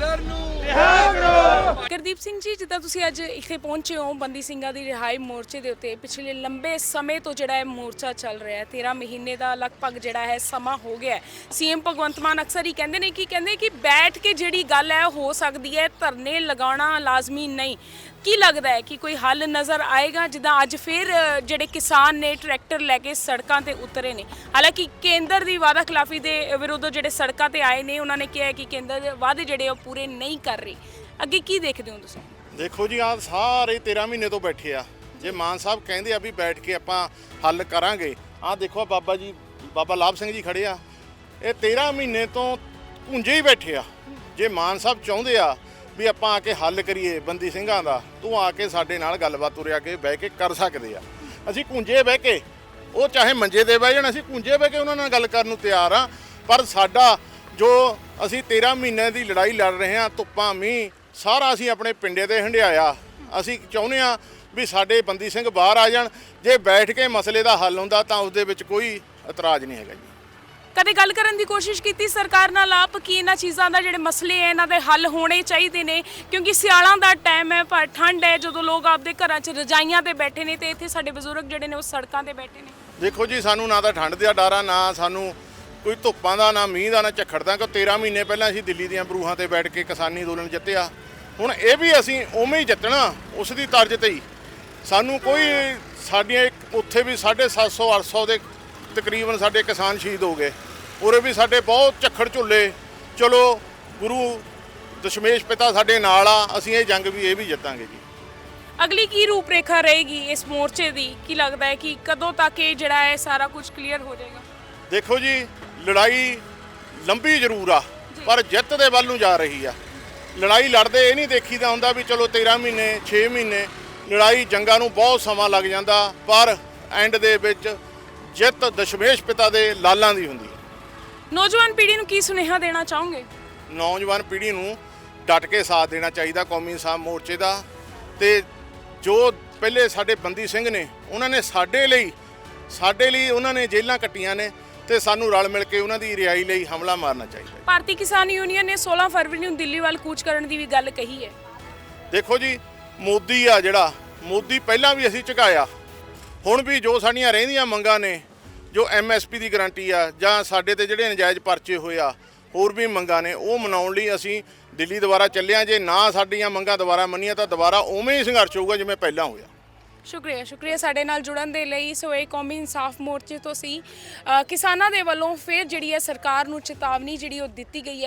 ਨੂੰ ਰਿਹਾ ਗੁਰਦੀਪ ਸਿੰਘ ਜੀ, ਜਿੱਦਾਂ ਤੁਸੀਂ ਅੱਜ ਇੱਥੇ ਪਹੁੰਚੇ ਹੋ ਬੰਦੀ ਸਿੰਘਾਂ ਦੀ ਰਿਹਾਈ ਮੋਰਚੇ ਦੇ ਉੱਤੇ, ਪਿਛਲੇ ਲੰਬੇ ਸਮੇਂ ਤੋਂ ਜਿਹੜਾ ਇਹ ਮੋਰਚਾ ਚੱਲ ਰਿਹਾ ਹੈ 13 ਮਹੀਨੇ ਦਾ ਲਗਭਗ ਜਿਹੜਾ ਹੈ ਸਮਾਂ ਹੋ ਗਿਆ ਹੈ। ਸੀਐਮ ਭਗਵੰਤ ਮਾਨ ਅਕਸਰ ਹੀ ਕਹਿੰਦੇ ਨੇ ਕਿ, ਕਹਿੰਦੇ ਕਿ ਬੈਠ ਕੇ ਜਿਹੜੀ ਗੱਲ ਹੈ ਹੋ ਸਕਦੀ ਹੈ, ਧਰਨੇ ਲਗਾਉਣਾ ਲਾਜ਼ਮੀ ਨਹੀਂ। ਕੀ ਲੱਗਦਾ ਹੈ ਕਿ ਕੋਈ ਹੱਲ ਨਜ਼ਰ ਆਏਗਾ, ਜਿੱਦਾਂ ਅੱਜ ਫਿਰ ਜਿਹੜੇ ਕਿਸਾਨ ਨੇ ਟਰੈਕਟਰ ਲੈ ਕੇ ਸੜਕਾਂ ਤੇ ਉਤਰੇ ਨੇ? ਹਾਲਾਂਕਿ ਕੇਂਦਰ ਦੀ ਵਾਅਦਾ ਖਿਲਾਫੀ ਦੇ ਵਿਰੁੱਧ ਜਿਹੜੇ ਸੜਕਾਂ ਤੇ ਆਏ ਨੇ, ਉਹਨਾਂ ਨੇ ਕਿਹਾ ਕਿ ਕੇਂਦਰ ਦੇ ਵਾਅਦੇ ਜਿਹੜੇ ਉਹ ਪੂਰੇ ਨਹੀਂ ਕਰ ਰਹੀ। ਅੱਗੇ ਕੀ ਦੇਖਦੇ ਹੋ ਤੁਸੀਂ? ਦੇਖੋ ਜੀ ਆ ਸਾਰੇ 13 ਮਹੀਨੇ ਤੋਂ ਬੈਠੇ ਆ। ਜੇ ਮਾਨ ਸਾਹਿਬ ਕਹਿੰਦੇ ਆ ਵੀ ਬੈਠ ਕੇ ਆਪਾਂ ਹੱਲ ਕਰਾਂਗੇ, ਆਹ ਦੇਖੋ ਆਹ ਬਾਬਾ ਜੀ, ਬਾਬਾ ਲਾਭ ਸਿੰਘ ਜੀ ਖੜੇ ਆ। ਇਹ 13 ਮਹੀਨੇ ਤੋਂ ਪੁੰਜੇ ਹੀ ਬੈਠੇ ਆ। ਜੇ ਮਾਨ ਸਾਹਿਬ ਚਾਹੁੰਦੇ ਆ ਵੀ ਆਪਾਂ ਆ ਕੇ ਹੱਲ ਕਰੀਏ ਬੰਦੀ ਸਿੰਘਾਂ ਦਾ, ਤੂੰ ਆ ਕੇ ਸਾਡੇ ਨਾਲ ਗੱਲਬਾਤ ਤੁਰਿਆ ਕੇ ਬਹਿ ਕੇ ਕਰ ਸਕਦੇ ਆ। ਅਸੀਂ ਕੁੰਜੇ ਬਹਿ ਕੇ, ਉਹ ਚਾਹੇ ਮੰਜੇ ਦੇ ਬਹਿ ਜਾਣ, ਅਸੀਂ ਕੁੰਜੇ ਬਹਿ ਕੇ ਉਹਨਾਂ ਨਾਲ ਗੱਲ ਕਰਨ ਨੂੰ ਤਿਆਰ ਆ। ਪਰ ਸਾਡਾ ਜੋ ਅਸੀਂ 13 ਮਹੀਨੇ ਦੀ ਲੜਾਈ ਲੜ ਰਹੇ ਹਾਂ ਧੁੱਪਾਂ, ਮੀਂਹ ਸਾਰਾ ਅਸੀਂ ਆਪਣੇ ਪਿੰਡੇ ਤੇ ਹੰਡਿਆਇਆ। ਅਸੀਂ ਚਾਹੁੰਦੇ ਆ ਵੀ ਸਾਡੇ ਬੰਦੀ ਸਿੰਘ ਬਾਹਰ ਆ ਜਾਣ। ਜੇ ਬੈਠ ਕੇ ਮਸਲੇ ਦਾ ਹੱਲ ਹੁੰਦਾ ਤਾਂ ਉਸ ਦੇ ਵਿੱਚ ਕੋਈ ਇਤਰਾਜ਼ ਨਹੀਂ ਹੈਗਾ ਜੀ। ਕਦੇ ਗੱਲ ਕਰਨ ਦੀ ਕੋਸ਼ਿਸ਼ ਕੀਤੀ ਸਰਕਾਰ ਨਾਲ? ਆਪ ਕਿ ਇਹਨਾਂ ਚੀਜ਼ਾਂ ਦਾ ਜਿਹੜੇ ਮਸਲੇ ਹੈ ਇਹਨਾਂ ਦੇ ਹੱਲ ਹੋਣੇ ਚਾਹੀਦੇ ਨੇ? ਕਿਉਂਕਿ ਸਿਆਲਾਂ ਦਾ ਟਾਈਮ ਹੈ ਪਰ ਠੰਡ ਹੈ ਜਦੋਂ ਲੋਕ ਆਪਦੇ ਘਰਾਂ 'ਚ ਰਜਾਈਆਂ ਤੇ ਬੈਠੇ ਨੇ ਤੇ ਇੱਥੇ ਸਾਡੇ ਬਜ਼ੁਰਗ ਜਿਹੜੇ ਨੇ ਉਹ ਸੜਕਾਂ ਤੇ ਬੈਠੇ ਨੇ। ਦੇਖੋ ਜੀ ਸਾਨੂੰ ਨਾ ਤਾਂ ਠੰਡ ਦਾ ਡਰ ਆ ਨਾ ਸਾਨੂੰ ਕੋਈ ਧੁੱਪਾਂ ਦਾ ਨਾ ਮੀਂਹ ਦਾ ਨਾ ਝੱਖੜ ਦਾ ਕਿ 13 ਮਹੀਨੇ ਪਹਿਲਾਂ ਅਸੀਂ ਦਿੱਲੀ ਦੀਆਂ ਬਰੂਹਾਂ ਤੇ ਬੈਠ ਕੇ ਕਿਸਾਨੀ ਅੰਦੋਲਨ ਜਿੱਤਿਆ। ਹੁਣ ਇਹ ਵੀ ਅਸੀਂ ਉਵੇਂ ਹੀ ਜਿੱਤਣਾ ਉਸ ਦੀ ਤਰਜ਼ ਤੇ ਹੀ। ਸਾਨੂੰ ਕੋਈ ਸਾਡੀਆਂ ਇੱਕ- ਉੱਥੇ ਵੀ 750 800 ਦੇ ਤਕਰੀਬਨ ਸਾਡੇ ਕਿਸਾਨ ਸ਼ਹੀਦ ਹੋ ਗਏ। ਉਰੇ ਵੀ ਸਾਡੇ ਬਹੁਤ ਝੱਖੜ ਝੁੱਲੇ। ਚਲੋ ਗੁਰੂ ਦਸ਼ਮੇਸ਼ ਪਿਤਾ ਸਾਡੇ ਨਾਲ ਆ ਅਸੀਂ ਇਹ ਜੰਗ ਵੀ ਇਹ ਵੀ ਜਿੱਤਾਂਗੇ ਜੀ। ਅਗਲੀ ਕੀ ਰੂਪਰੇਖਾ ਰਹੇਗੀ ਇਸ ਮੋਰਚੇ ਦੀ? ਕੀ ਲੱਗਦਾ ਹੈ ਕਿ ਕਦੋਂ ਤੱਕ ਇਹ ਜਿਹੜਾ ਹੈ ਸਾਰਾ ਕੁਝ ਕਲੀਅਰ ਹੋ ਜਾਏਗਾ? ਦੇਖੋ ਜੀ ਲੜਾਈ ਲੰਬੀ ਜ਼ਰੂਰ ਆ ਪਰ ਜਿੱਤ ਦੇ ਵੱਲ ਨੂੰ ਜਾ ਰਹੀ ਆ। ਲੜਾਈ ਲੜਦੇ ਇਹ ਨਹੀਂ ਦੇਖੀਦਾ ਹੁੰਦਾ ਵੀ ਚਲੋ 13 ਮਹੀਨੇ 6 ਮਹੀਨੇ ਲੜਾਈ ਜੰਗਾਂ ਨੂੰ ਬਹੁਤ ਸਮਾਂ ਲੱਗ ਜਾਂਦਾ ਪਰ ਐਂਡ ਦੇ ਵਿੱਚ ਜਿੱਤ ਦਸ਼ਮੇਸ਼ ਪਿਤਾ ਦੇ ਲਾਲਾਂ ਦੀ ਹੁੰਦੀ ਨੌਜਵਾਨ ਪੀੜ੍ਹੀ ਨੂੰ ਕੀ ਸੁਨੇਹਾ ਦੇਣਾ ਚਾਹੋਗੇ? ਨੌਜਵਾਨ ਪੀੜ੍ਹੀ ਨੂੰ ਡਟ ਕੇ ਸਾਥ ਦੇਣਾ ਚਾਹੀਦਾ ਕੌਮੀ ਇਨਸਾਫ ਮੋਰਚੇ ਦਾ। ਤੇ ਜੋ ਪਹਿਲੇ ਸਾਡੇ ਬੰਦੀ ਸਿੰਘ ਨੇ ਉਹਨਾਂ ਨੇ ਸਾਡੇ ਲਈ ਸਾਡੇ ਲਈ ਉਹਨਾਂ ਨੇ ਜੇਲ੍ਹਾਂ ਕੱਟੀਆਂ ਨੇ। ਤੇ ਸਾਨੂੰ ਰਲ ਮਿਲ ਕੇ ਉਹਨਾਂ ਦੀ ਰਿਹਾਈ ਲਈ ਹਮਲਾ ਮਾਰਨਾ ਚਾਹੀਦਾ। ਭਾਰਤੀ ਕਿਸਾਨ ਯੂਨੀਅਨ ਨੇ 16 ਫਰਵਰੀ ਨੂੰ ਦਿੱਲੀ ਵੱਲ ਕੂਚ ਕਰਨ ਦੀ ਵੀ ਗੱਲ ਕਹੀ ਹੈ। ਦੇਖੋ ਜੀ ਮੋਦੀ ਆ ਜਿਹੜਾ ਮੋਦੀ ਪਹਿਲਾਂ ਵੀ ਅਸੀਂ ਝੁਕਾਇਆ। ਹੁਣ ਵੀ ਜੋ ਸਾਡੀਆਂ ਰਹਿੰਦੀਆਂ ਮੰਗਾਂ ਨੇ ਜੋ ਐਮਐਸਪੀ ਦੀ ਗਾਰੰਟੀ ਆ ਜਾਂ ਸਾਡੇ ਤੇ ਜਿਹੜੇ ਨਜਾਇਜ਼ ਪਰਚੇ ਹੋਏ ਆ ਹੋਰ ਵੀ ਮੰਗਾਂ ਨੇ ਉਹ ਮਨਾਉਣ ਲਈ ਅਸੀਂ ਦਿੱਲੀ ਦੁਬਾਰਾ ਚੱਲਿਆ ਜੇ ਨਾ ਸਾਡੀਆਂ ਮੰਗਾਂ ਦੁਬਾਰਾ ਮੰਨੀਆਂ ਤਾਂ ਦੁਬਾਰਾ ਉਵੇਂ ਹੀ ਸੰਘਰਸ਼ ਹੋਊਗਾ ਜਿਵੇਂ ਪਹਿਲਾਂ ਹੋਇਆ। ਸ਼ੁਕਰੀਆ ਸ਼ੁਕਰੀਆ ਸਾਡੇ ਨਾਲ ਜੁੜਨ ਦੇ ਲਈ। ਸੋ ਇਹ ਕੌਮੀ ਇਨਸਾਫ ਮੋਰਚੇ ਤੋਂ ਸੀ। ਅ, ਕਿਸਾਨਾਂ ਦੇ ਵੱਲੋਂ ਫਿਰ ਜਿਹੜੀ ਹੈ ਸਰਕਾਰ ਨੂੰ ਚੇਤਾਵਨੀ ਜਿਹੜੀ ਉਹ ਦਿੱਤੀ ਗਈ ਹੈ